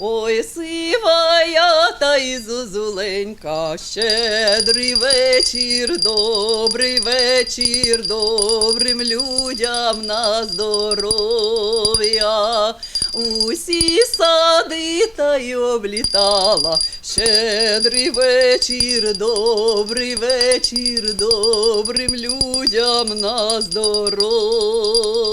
Ой, сивая та й зозуленька, щедрий вечір, добрий вечір, добрим людям на здоров'я. Усі сади та й облітала. Щедрий вечір, добрий вечір, добрим людям на здоров'я.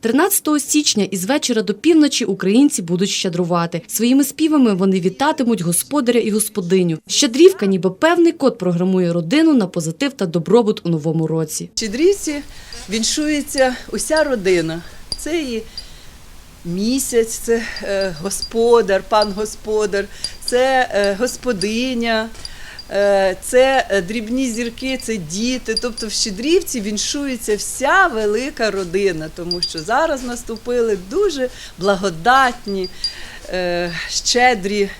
13 січня із вечора до півночі українці будуть щедрувати. Своїми співами вони вітатимуть господаря і господиню. Щедрівка, ніби певний код програмує родину на позитив та добробут у новому році. Щедрівці віншується уся родина. Це і місяць, це е, господар, пан господар, це е, господиня, це е, дрібні зірки, це діти. Тобто в Щедрівці віншується вся велика родина, тому що зараз наступили дуже благодатні, е, щедрі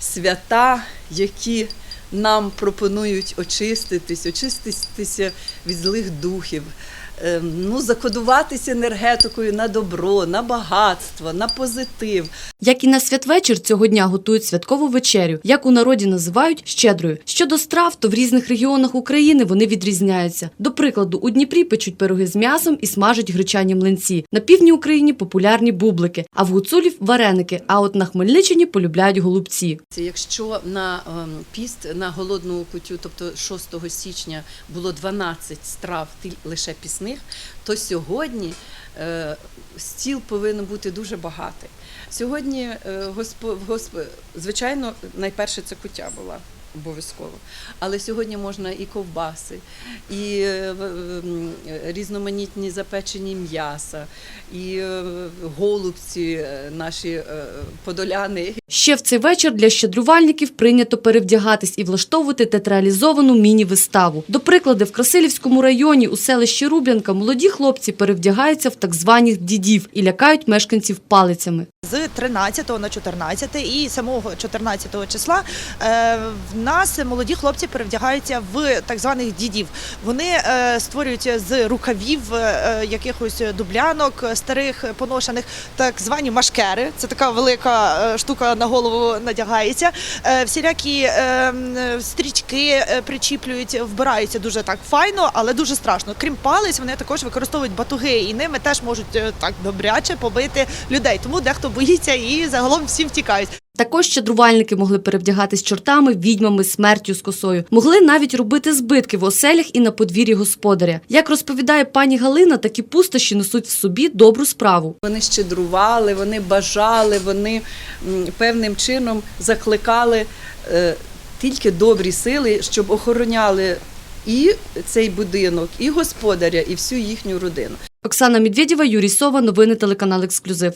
свята, які нам пропонують очиститись, очиститися від злих духів, е, ну, закодуватися енергетикою на добро, на багатство, на позитив. Як і на святвечір цього дня готують святкову вечерю, як у народі називають щедрою. Щодо страв, то в різних регіонах України вони відрізняються. До прикладу, у Дніпрі печуть пироги з м'ясом і смажать гречані млинці. На півдні України популярні бублики, а в гуцулів вареники. А от на Хмельниччині полюбляють голубці. Якщо на ем, піст на голодну кутю, тобто 6 січня було 12 страв ті- лише пісних, то сьогодні е, стіл повинен бути дуже багатий. Сьогодні, е, звичайно, найперше це кутя була. Обов'язково. Але сьогодні можна і ковбаси, і е, м, різноманітні запечені м'яса, і е, голубці е, наші е, подоляни, Ще в цей вечір для щедрувальників прийнято перевдягатись і влаштовувати театралізовану міні-виставу. До прикладу, в Красилівському районі у селищі Руб'янка молоді хлопці перевдягаються в так званих дідів і лякають мешканців палицями. З 13 на 14 і самого 14 числа е, в нас молоді хлопці перевдягаються в так званих дідів. Вони е, створюють з рукавів е, якихось дублянок старих поношених, так звані машкери. Це така велика штука на голову надягається. Всілякі стрічки е, причіплюють, вбираються дуже так файно, але дуже страшно. Крім палець, вони також використовують батуги, і ними теж можуть так добряче побити людей. Тому дехто боїться і загалом всі втікають. Також щедрувальники могли перевдягатись чортами, відьмами, смертю з косою. Могли навіть робити збитки в оселях і на подвір'ї господаря. Як розповідає пані Галина, такі пустощі несуть в собі добру справу. Вони щедрували, вони бажали, вони певним чином закликали е, тільки добрі сили, щоб охороняли і цей будинок, і господаря, і всю їхню родину. Оксана Медведєва, Юрій Сова. Новини телеканал Ексклюзив.